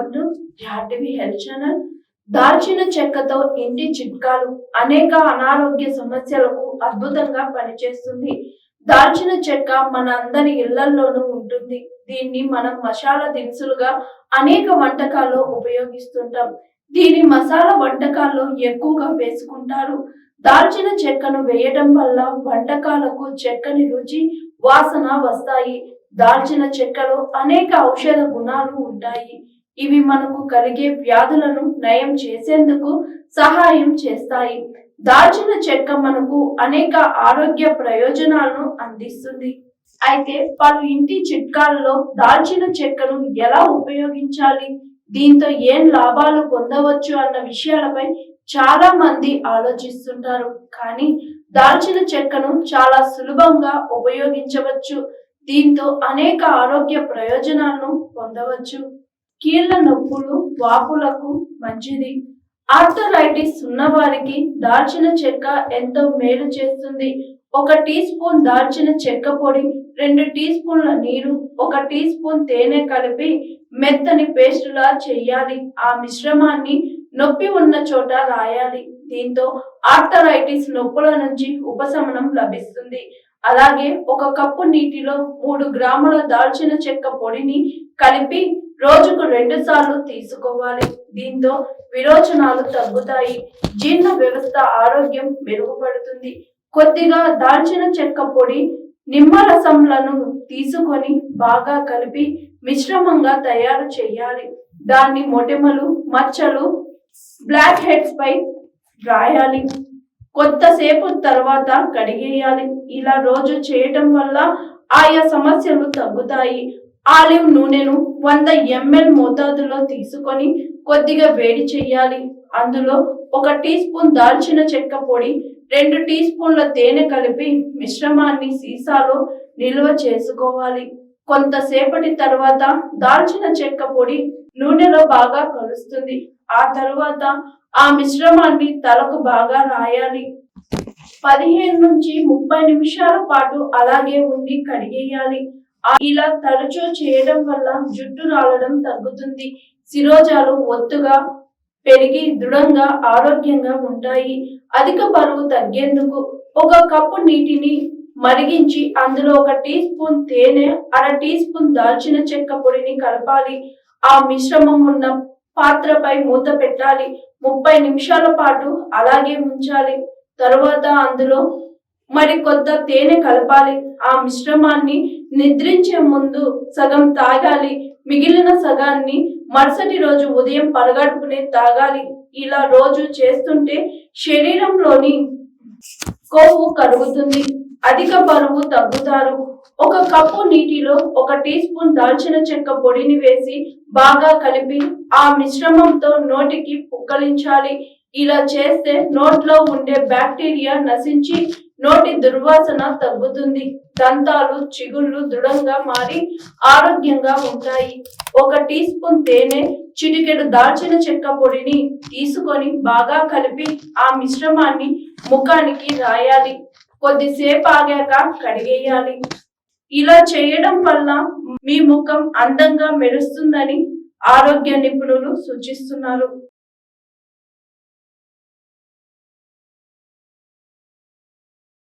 Welcome to TV health channel దాల్చిన చెక్కతో ఇంటి చిట్కాలు అనేక అనారోగ్య సమస్యలకు అద్భుతంగా పనిచేస్తుంది. దాల్చిన చెక్క మన అందరి ఇళ్ళలోనూ ఉంటుంది. దీన్ని మనం మసాలా దినుసులుగా అనేక వంటకాల్లో ఉపయోగిస్తుంటాం. దీని మసాలా వంటకాల్లో ఎక్కువగా వేసుకుంటారు. దాల్చిన చెక్కను వేయడం వల్ల వంటకాలకు చెక్కని రుచి వాసన వస్తాయి. దాల్చిన చెక్కలో అనేక ఔషధ గుణాలు ఉంటాయి. ఇవి మనకు కలిగే వ్యాధులను నయం చేసేందుకు సహాయం చేస్తాయి. దాల్చిన చెక్క మనకు అనేక ఆరోగ్య ప్రయోజనాలను అందిస్తుంది. అయితే పలు ఇంటి చిట్కాలలో దాల్చిన చెక్కను ఎలా ఉపయోగించాలి? దీంతో ఏం లాభాలు పొందవచ్చు అన్న విషయాలపై చాలా మంది ఆలోచిస్తుంటారు. కానీ దాల్చిన చెక్కను చాలా సులభంగా ఉపయోగించవచ్చు. దీంతో అనేక ఆరోగ్య ప్రయోజనాలను పొందవచ్చు. కీళ్ళ నొప్పులు వాపులకు మంచిది. ఆర్థరైటిస్ ఉన్నవారికి దాల్చిన చెక్క ఎంతో మేలు చేస్తుంది. ఒక టీ స్పూన్ దాల్చిన చెక్క పొడి రెండు టీ స్పూన్ల నీరు ఒక టీ స్పూన్ తేనె కలిపి మెత్తని పేస్టులా చేయాలి. ఆ మిశ్రమాన్ని నొప్పి ఉన్న చోట రాయాలి. దీంతో ఆర్థరైటిస్ నొప్పుల నుంచి ఉపశమనం లభిస్తుంది. అలాగే ఒక కప్పు నీటిలో మూడు గ్రాముల దాల్చిన చెక్క పొడిని కలిపి రోజుకు రెండు సార్లు తీసుకోవాలి. దీంతో విరోచనాలు తగ్గుతాయి. జీర్ణ వ్యవస్థ ఆరోగ్యం మెరుగుపడుతుంది. కొద్దిగా దాల్చిన చెక్క పొడి నిమ్మరసంలను తీసుకొని బాగా కలిపి మిశ్రమంగా తయారు చేయాలి. దాన్ని మొటిమలు మచ్చలు బ్లాక్ హెడ్స్ పై రాయాలి. కొంతసేపు తర్వాత కడిగేయాలి. ఇలా రోజు చేయటం వల్ల ఆయా సమస్యలు తగ్గుతాయి. ఆలివ్ నూనెను వంద ఎంఎల్ మోతాదులో తీసుకొని కొద్దిగా వేడి చేయాలి. అందులో ఒక టీ స్పూన్ దాల్చిన చెక్క పొడి రెండు టీ స్పూన్ల తేనె కలిపి మిశ్రమాన్ని సీసాలో నిల్వ చేసుకోవాలి. కొంతసేపటి తర్వాత దాల్చిన చెక్క పొడి నూనెలో బాగా కలుస్తుంది. ఆ తర్వాత ఆ మిశ్రమాన్ని తలకు బాగా రాయాలి. పదిహేను నుంచి ముప్పై నిమిషాల పాటు అలాగే ఉండి కడిగేయాలి. ఇలా తరచూ చేయడం వల్ల జుట్టు రాలడం తగ్గుతుంది. శిరోజాలు ఒత్తుగా పెరిగి దృఢంగా ఆరోగ్యంగా ఉంటాయి. అధిక బరువు తగ్గేందుకు ఒక కప్పు నీటిని మరిగించి అందులో ఒక టీ స్పూన్ తేనె అర టీ స్పూన్ దాల్చిన చెక్క పొడిని కలపాలి. ఆ మిశ్రమం ఉన్న పాత్రపై మూత పెట్టాలి. ముప్పై నిమిషాల పాటు అలాగే ఉంచాలి. తరువాత అందులో మరి కొంత తేనె కలపాలి. ఆ మిశ్రమాన్ని నిద్రించే ముందు సగం తాగాలి. మిగిలిన సగాన్ని మరుసటి రోజు ఉదయం పరగడుపునే తాగాలి. ఇలా రోజు చేస్తుంటే శరీరంలోని కొవ్వు కరుగుతుంది. అధిక బరువు తగ్గుతారు. ఒక కప్పు నీటిలో ఒక టీ స్పూన్ దాల్చిన చెక్క పొడిని వేసి బాగా కలిపి ఆ మిశ్రమంతో నోటికి పుక్కలించాలి. ఇలా చేస్తే నోట్లో ఉండే బ్యాక్టీరియా నశించి నోటి దుర్వాసన తగ్గుతుంది. దంతాలు చిగుళ్ళు దృఢంగా మారి ఆరోగ్యంగా ఉంటాయి. ఒక టీ స్పూన్ తేనె చిటికెడు దాల్చిన చెక్క పొడిని తీసుకొని బాగా కలిపి ఆ మిశ్రమాన్ని ముఖానికి రాయాలి. కొద్దిసేపు ఆగాక కడిగేయాలి. ఇలా చేయడం వల్ల మీ ముఖం అందంగా మెరుస్తుందని ఆరోగ్య నిపుణులు సూచిస్తున్నారు.